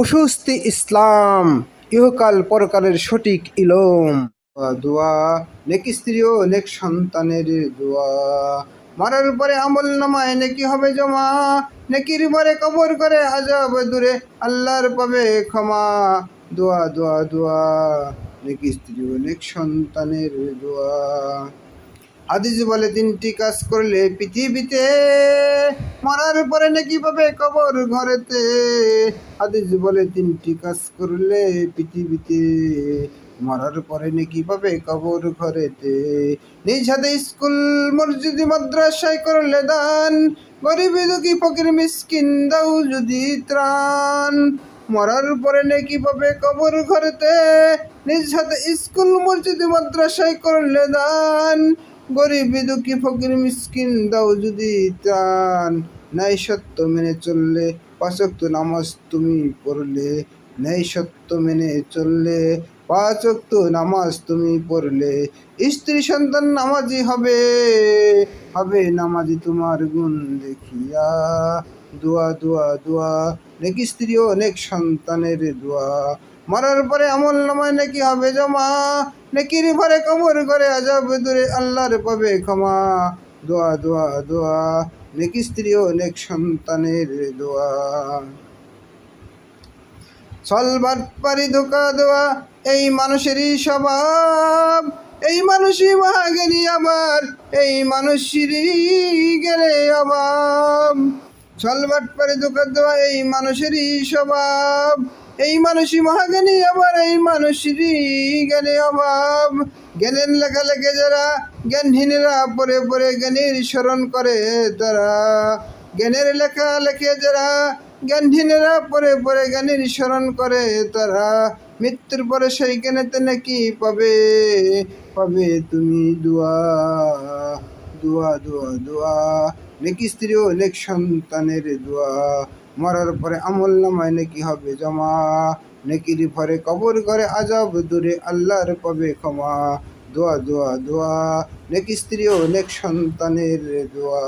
প্রশস্তি ইসলাম, ইহকাল পরকালের সঠিক ইলম। দোয়া, নেক স্ত্রী ও নেক সন্তানের দোয়া। মারার পরে আমল নামায় নেকি হবে জমা, নেকির পরে কবর করে আজাব দূরে, আল্লাহর পাবে ক্ষমা। দোয়া দোয়া দোয়া, নেক স্ত্রী ও নেক সন্তানের দোয়া। হাদিস বলে তিনটি কাজ করলে পৃথিবীতে মরার পরে নাকি পাবে কবর ঘরেতে। হাদিস বলে তিনটি কাজ করলে পৃথিবীতে মরার পরে নাকি পাবে কবর ঘরেতে। নিজ হাতে স্কুল, মসজিদ, মাদ্রাসায় করলে দান। গরিব, দুঃখী, ফকির, মিসকিন দাও যদি ত্রাণ। মরার পরে নাকি পাবে কবর ঘরেতে। নিজ হাতে স্কুল, মসজিদ, মাদ্রাসায় করলে দান। গরিব, দুঃখী, ফকির, মিসকিন, দাও যদি ত্রাণ। ন্যায় সত্য মেনে চললে পাঁচক্ত নামাজ তুমি পড়লে। ন্যায় সত্য মেনে চললে পাঁচক্ত নামাজ তুমি পড়লে। স্ত্রী সন্তান নামাজি হবে হবে নামাজি তোমার গুণ দেখিয়া। দোয়া দোয়া দোয়া, নেকি স্ত্রী ও অনেক সন্তানের দোয়া। মরার পরে আমল নামায় নাকি হবে জমা? নাকির ভরে কবর করে আজাব দূরে আল্লাহর পাবে ক্ষমা। দোয়া দোয়া দোয়া, নেকি স্ত্রী ও নেক সন্তানের দোয়া। সলবাট পারি ধোকা দেওয়া, এই মানুষেরই স্বভাব। এই মানুষই মহাগেরি আবার, এই মানুষেরই গেলে অভাব। সলবাট পারি ধোকা দেওয়া এই মানুষেরই স্বভাব। এই মানুষই মহাজ্ঞানী, আবার এই মানুষেরই জ্ঞানে অভাব। জ্ঞানের লেখা লেখে যারা, জ্ঞানহীনেরা পরে পরে জ্ঞানীর স্মরণ করে তারা। জ্ঞানের লেখা লেখে যারা, জ্ঞানহীনেরা পরে পরে জ্ঞানীর স্মরণ করে তারা। মৃত্যুর পরে সেই জ্ঞানেতে নাকি পাবে পাবে তুমি দোয়া। দোয়া দোয়া দোয়া। নেকি স্ত্রী ও নেক সন্তানের দোয়া। মরার পরে আমল নামায় নাকি হবে জমা। নেকির পরে কবর করে আজাব দূরে আল্লাহর কবে ক্ষমা। দোয়া দোয়া দোয়া। নেক স্ত্রী ও নেক সন্তানের দোয়া।